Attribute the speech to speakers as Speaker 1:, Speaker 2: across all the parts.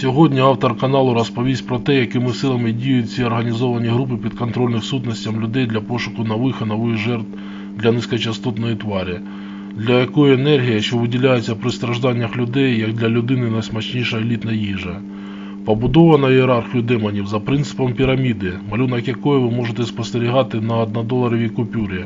Speaker 1: Сьогодні автор каналу розповість про те, якими силами діють ці організовані групи підконтрольних сутностям людей для пошуку нових і нових жертв для низькочастотної тварі, для якої енергія, що виділяється при стражданнях людей, як для людини найсмачніша елітна їжа. Побудована ієрархію демонів за принципом піраміди, малюнок якої ви можете спостерігати на 1-доларовій купюрі.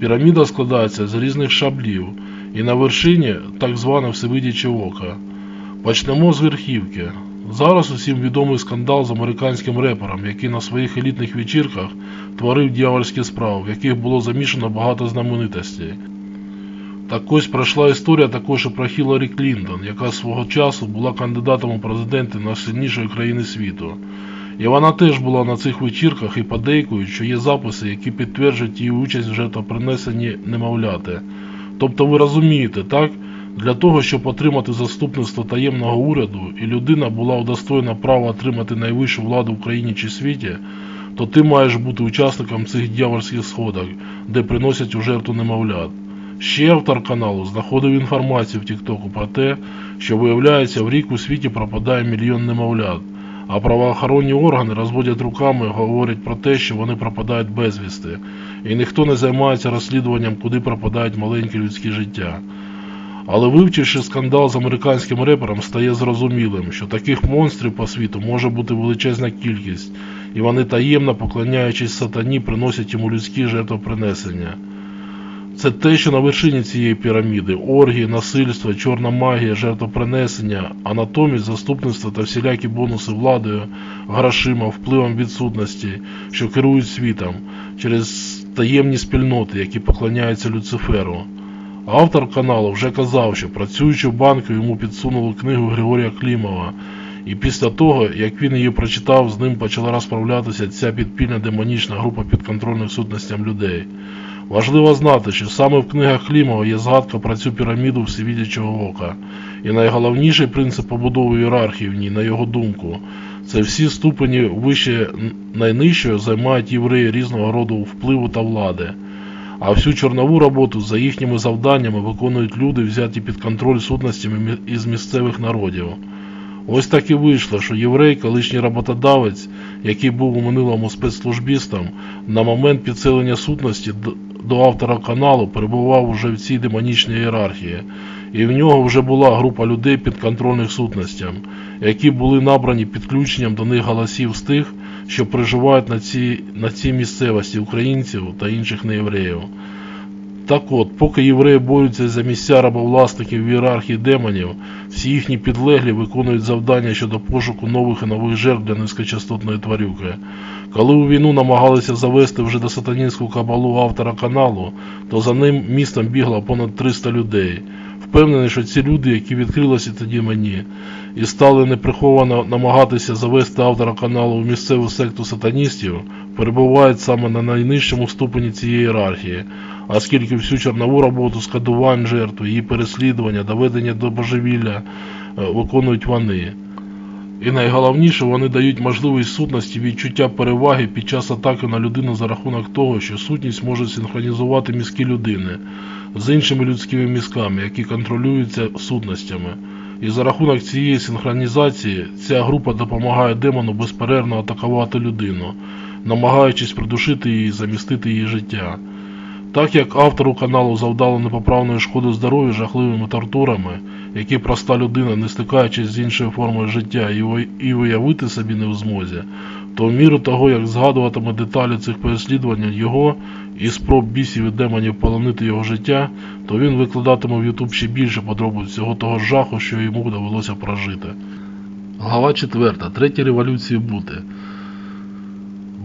Speaker 1: Піраміда складається з різних шаблів, і на вершині так зване всевидяче око. Почнемо з верхівки. Зараз усім відомий скандал з американським репером, який на своїх елітних вечірках творив дьявольські справи, в яких було замішано багато знаменитостей. Так ось пройшла історія також і про Хіларі Клінтон, яка свого часу була кандидатом у президенти найсильнішої країни світу. І вона теж була на цих вечірках і подейкують, що є записи, які підтверджують її участь в жертвопринесенні немовляти. Тобто ви розумієте, так? Для того, щоб отримати заступництво таємного уряду, і людина була удостоєна права отримати найвищу владу в країні чи світі, то ти маєш бути учасником цих дьявольських сходок, де приносять у жертву немовлят. Ще автор каналу знаходив інформацію в Тіктоку про те, що виявляється в рік у світі пропадає мільйон немовлят, а правоохоронні органи розводять руками і говорять про те, що вони пропадають безвісти, і ніхто не займається розслідуванням, куди пропадають маленькі людські життя. Але вивчивши скандал з американським репером, стає зрозумілим, що таких монстрів по світу може бути величезна кількість, і вони таємно, поклоняючись сатані, приносять йому людські жертвопринесення. Це те, що на вершині цієї піраміди оргії, насильство, чорна магія, жертвопринесення, а натомість заступництво та всілякі бонуси владою, грошима, впливом відсутності, що керують світом через таємні спільноти, які поклоняються Люциферу. Автор каналу вже казав, що працюючи в банку йому підсунули книгу Григорія Клімова, і після того, як він її прочитав, з ним почала розправлятися ця підпільна демонічна група підконтрольних сутностям людей. Важливо знати, що саме в книгах Клімова є згадка про цю піраміду всевідячого ока. І найголовніший принцип побудови ієрархії в ній, на його думку, це всі ступені вище найнижчого займають євреї різного роду впливу та влади. А всю чорнову роботу за їхніми завданнями виконують люди, взяті під контроль сутностями із місцевих народів. Ось так і вийшло, що єврей, колишній роботодавець, який був у минулому спецслужбістом, на момент підселення сутності до автора каналу перебував уже в цій демонічній ієрархії, і в нього вже була група людей підконтрольних сутностям, які були набрані підключенням до них голосів з тих, що проживають на цій, на цій місцевості українців та інших неєвреїв. Так от, поки євреї борються за місця рабовласників в ієрархії демонів, всі їхні підлеглі виконують завдання щодо пошуку нових і нових жертв для низькочастотної тварюки. Коли у війну намагалися завести вже до сатанінську кабалу автора каналу, то за ним містом бігло понад 300 людей. Впевнений, що ці люди, які відкрилися тоді мені, і стали неприховано намагатися завести автора каналу в місцеву секту сатаністів, перебувають саме на найнижчому ступені цієї ієрархії, оскільки всю чорнову роботу з кодувань жертви, її переслідування, доведення до божевілля е, виконують вони. І найголовніше, вони дають можливість сутності відчуття переваги під час атаки на людину за рахунок того, що сутність може синхронізувати мізки людини з іншими людськими мізками, які контролюються сутностями. І за рахунок цієї синхронізації ця група допомагає демону безперервно атакувати людину, намагаючись придушити її і замістити її життя. Так як автору каналу завдало непоправної шкоди здоров'ю жахливими тортурами, які проста людина, не стикаючись з іншою формою життя і уявити собі не в змозі, то в міру того, як згадуватиме деталі цих переслідувань його і спроб бісів і демонів полонити його життя, то він викладатиме в YouTube ще більше подробиць всього того жаху, що йому довелося прожити. Глава 4. Третя революції бути.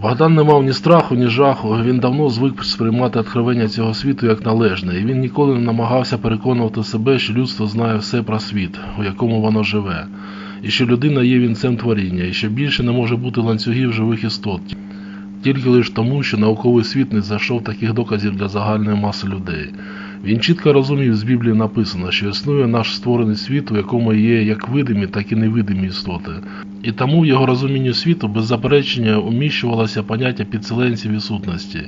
Speaker 1: Богдан не мав ні страху, ні жаху, він давно звик сприймати откровення цього світу як належне, і він ніколи не намагався переконувати себе, що людство знає все про світ, у якому воно живе, і що людина є вінцем творіння, і що більше не може бути ланцюгів живих істот. Тільки лише тому, що науковий світ не знайшов таких доказів для загальної маси людей. Він чітко розумів, з Біблії написано, що існує наш створений світ, у якому є як видимі, так і невидимі істоти. І тому в його розумінні світу без заперечення уміщувалося поняття підселенців і сутності,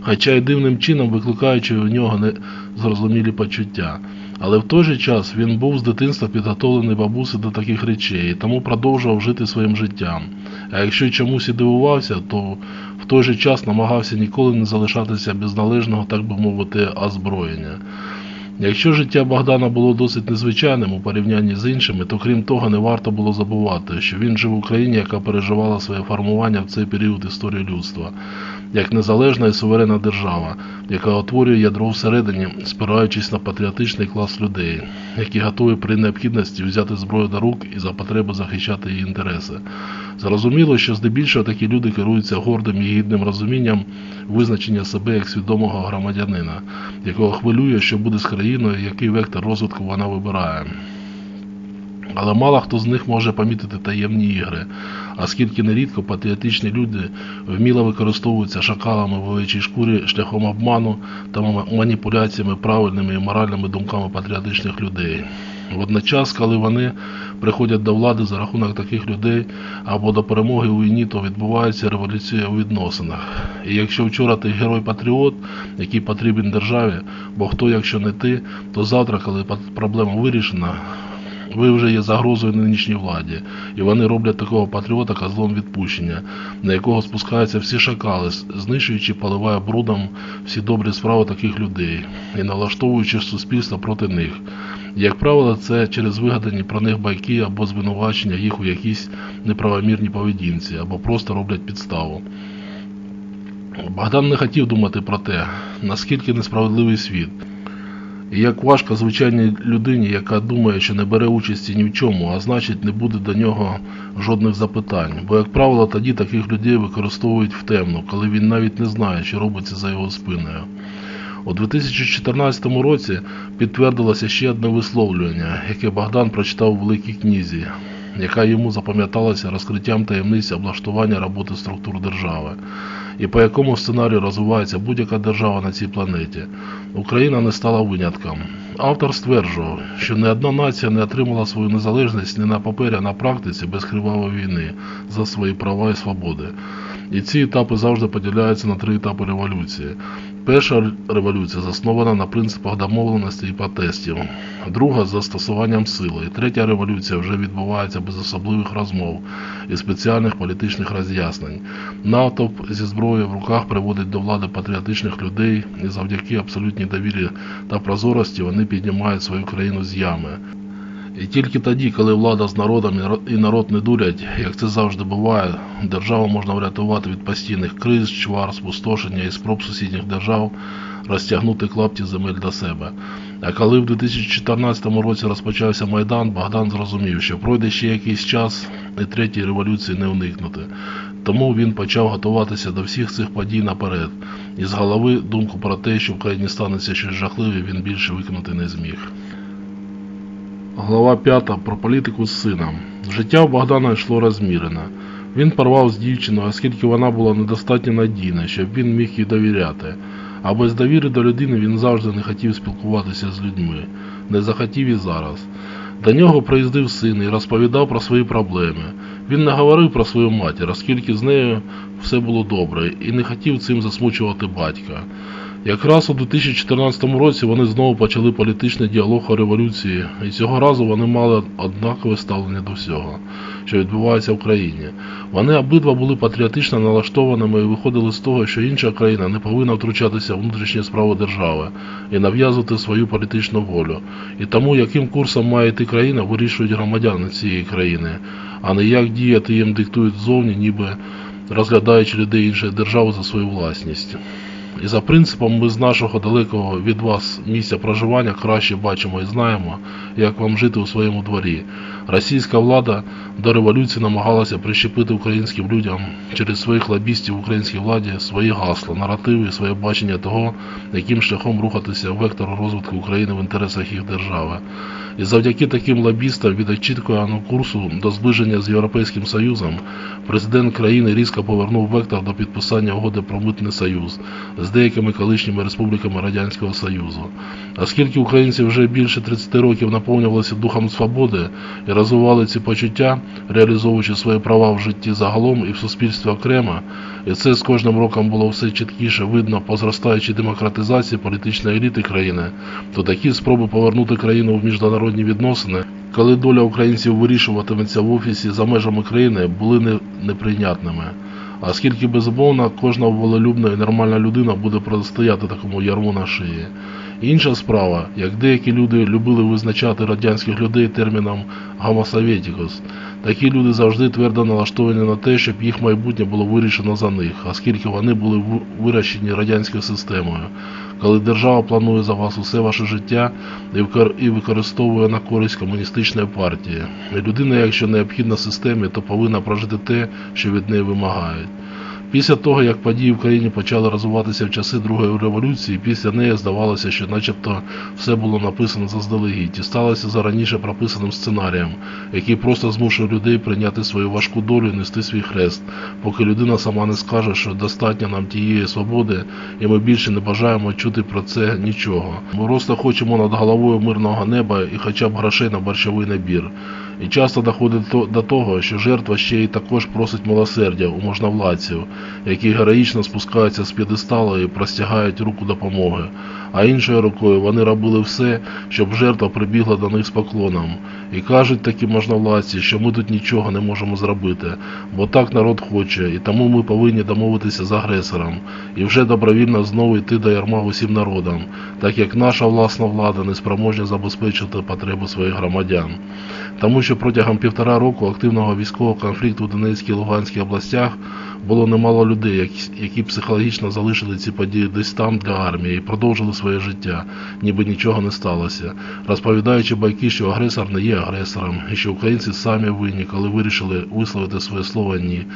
Speaker 1: хоча й дивним чином викликаючи у нього незрозумілі почуття. Але в той же час він був з дитинства підготовлений бабусею до таких речей, тому продовжував жити своїм життям. А якщо чомусь і дивувався, то в той же час намагався ніколи не залишатися без належного, так би мовити, озброєння. Якщо життя Богдана було досить незвичайним у порівнянні з іншими, то крім того не варто було забувати, що він жив в Україні, яка переживала своє формування в цей період історії людства, як незалежна і суверенна держава, яка утворює ядро всередині, спираючись на патріотичний клас людей, які готові при необхідності взяти зброю до рук і за потреби захищати її інтереси. Зрозуміло, що здебільшого такі люди керуються гордим і гідним розумінням визначення себе як свідомого громадянина, якого хвилює, що буде з країною, який вектор розвитку вона вибирає. Але мало хто з них може помітити таємні ігри, оскільки нерідко патріотичні люди вміло використовуються шакалами в овечій шкурі шляхом обману та маніпуляціями правильними і моральними думками патріотичних людей. Водночас, коли вони приходять до влади за рахунок таких людей або до перемоги у війні, то відбувається революція у відносинах. І якщо вчора ти герой-патріот, який потрібен державі, бо хто, якщо не ти, то завтра, коли проблема вирішена, ви вже є загрозою нинішній владі, і вони роблять такого патріота козлом відпущення, на якого спускаються всі шакали, знищуючи, поливає брудом всі добрі справи таких людей і налаштовуючи суспільство проти них. Як правило, це через вигадані про них байки або звинувачення їх у якійсь неправомірній поведінці, або просто роблять підставу. Богдан не хотів думати про те, наскільки несправедливий світ. І як важко звичайній людині, яка думає, що не бере участі ні в чому, а значить не буде до нього жодних запитань. Бо, як правило, тоді таких людей використовують в темну, коли він навіть не знає, що робиться за його спиною. У 2014 році підтвердилося ще одне висловлювання, яке Богдан прочитав у Великій книзі, яка йому запам'яталася розкриттям таємниць облаштування роботи структур держави, і по якому сценарію розвивається будь-яка держава на цій планеті. Україна не стала винятком. Автор стверджував, що не одна нація не отримала свою незалежність не на папері, а на практиці без кривавої війни за свої права і свободи. І ці етапи завжди поділяються на три етапи революції. Перша революція заснована на принципах домовленості і протестів, друга застосуванням сили, і третя революція вже відбувається без особливих розмов і спеціальних політичних роз'яснень. Натовп зі зброєю в руках приводить до влади патріотичних людей, і завдяки абсолютній довірі та прозорості вони піднімають свою країну з ями. І тільки тоді, коли влада з народом і народ не дурять, як це завжди буває, державу можна врятувати від постійних криз, чвар, спустошення і спроб сусідніх держав розтягнути клапті земель до себе. А коли в 2014 році розпочався Майдан, Богдан зрозумів, що пройде ще якийсь час і третьої революції не уникнути. Тому він почав готуватися до всіх цих подій наперед. І з голови думку про те, що в країні станеться щось жахливе, він більше викинути не зміг. Глава 5 про політику з сином. Життя у Богдана йшло розмірено. Він порвав з дівчиною, оскільки вона була недостатньо надійна, щоб він міг їй довіряти. А без довіри до людини він завжди не хотів спілкуватися з людьми. Не захотів і зараз. До нього приїздив син і розповідав про свої проблеми. Він не говорив про свою матір, оскільки з нею все було добре, і не хотів цим засмучувати батька. Якраз у 2014 році вони знову почали політичний діалог о революції, і цього разу вони мали однакове ставлення до всього, що відбувається в країні. Вони обидва були патріотично налаштованими і виходили з того, що інша країна не повинна втручатися в внутрішні справи держави і нав'язувати свою політичну волю. І тому, яким курсом має йти країна, вирішують громадяни цієї країни, а не як діяти їм диктують ззовні, ніби розглядаючи людей іншої держави за свою власність. І за принципом ми з нашого далекого від вас місця проживання краще бачимо і знаємо, як вам жити у своєму дворі. Російська влада до революції намагалася прищепити українським людям через своїх лобістів в українській владі свої гасла, наративи своє бачення того, яким шляхом рухатися вектор розвитку України в інтересах їх держави. І завдяки таким лобістам від очікуваного курсу до зближення з Європейським Союзом президент країни різко повернув вектор до підписання угоди про митний союз з деякими колишніми республіками Радянського Союзу. Оскільки українці вже більше 30 років наповнювалися духом свободи і розвивали ці почуття, реалізовуючи свої права в житті загалом і в суспільстві окремо, і це з кожним роком було все чіткіше видно по зростаючій демократизації політичної еліти країни, то такі спроби повернути країну в міжнародні відносини, коли доля українців вирішуватиметься в офісі за межами країни, були не, неприйнятними. А скільки безумовно кожна волелюбна і нормальна людина буде протистояти такому ярму на шиї. Інша справа, як деякі люди любили визначати радянських людей терміном гомосоветікус, такі люди завжди твердо налаштовані на те, щоб їх майбутнє було вирішено за них, оскільки вони були вирощені радянською системою. Коли держава планує за вас усе ваше життя і використовує на користь комуністичної партії. Людина, якщо необхідна системі, то повинна прожити те, що від неї вимагають. Після того, як події в країні почали розвиватися в часи Другої революції, після неї здавалося, що начебто все було написано заздалегідь і сталося за раніше прописаним сценарієм, який просто змушує людей прийняти свою важку долю і нести свій хрест, поки людина сама не скаже, що достатньо нам тієї свободи, і ми більше не бажаємо чути про це нічого. Ми просто хочемо над головою мирного неба і хоча б грошей на борщовий набір. І часто доходить до того, що жертва ще й також просить милосердя у можновладців, які героїчно спускаються з п'єдесталу і простягають руку допомоги, а іншою рукою вони робили все, щоб жертва прибігла до них з поклоном. І кажуть такі можновладці, що ми тут нічого не можемо зробити, бо так народ хоче, і тому ми повинні домовитися з агресором, і вже добровільно знову йти до ярма усім народам, так як наша власна влада не спроможна забезпечити потреби своїх громадян. Тому що протягом півтора року активного військового конфлікту в Донецькій і Луганській областях було немало людей, які- психологічно залишили ці події десь там для армії і продовжили своє життя, ніби нічого не сталося, розповідаючи байки, що агресор не є агресором, і що українці самі винні, коли вирішили висловити своє слово ні.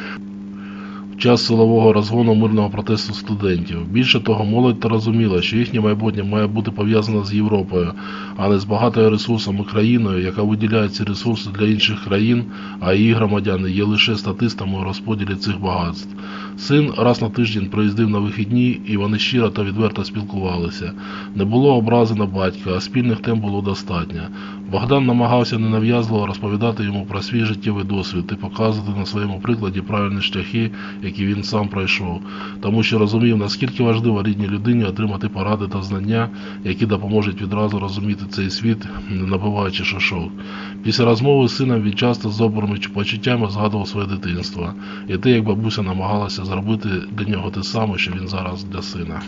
Speaker 1: Час силового розгону мирного протесту студентів. Більше того, молодь та розуміла, що їхнє майбутнє має бути пов'язане з Європою, а не з багатою ресурсами країною, яка виділяє ці ресурси для інших країн, а її громадяни є лише статистами у розподілі цих багатств. Син раз на тиждень приїздив на вихідні, і вони щиро та відверто спілкувалися. Не було образи на батька, а спільних тем було достатньо. Богдан намагався ненав'язливо розповідати йому про свій життєвий досвід і показувати на своєму прикладі правильні шляхи, які він сам пройшов, тому що розумів, наскільки важливо рідній людині отримати поради та знання, які допоможуть відразу розуміти цей світ, не набиваючи шашок. Після розмови з сином він часто з добрими почуттями згадував своє дитинство і те, як бабуся намагалася зробити для нього те саме, що він зараз для сина.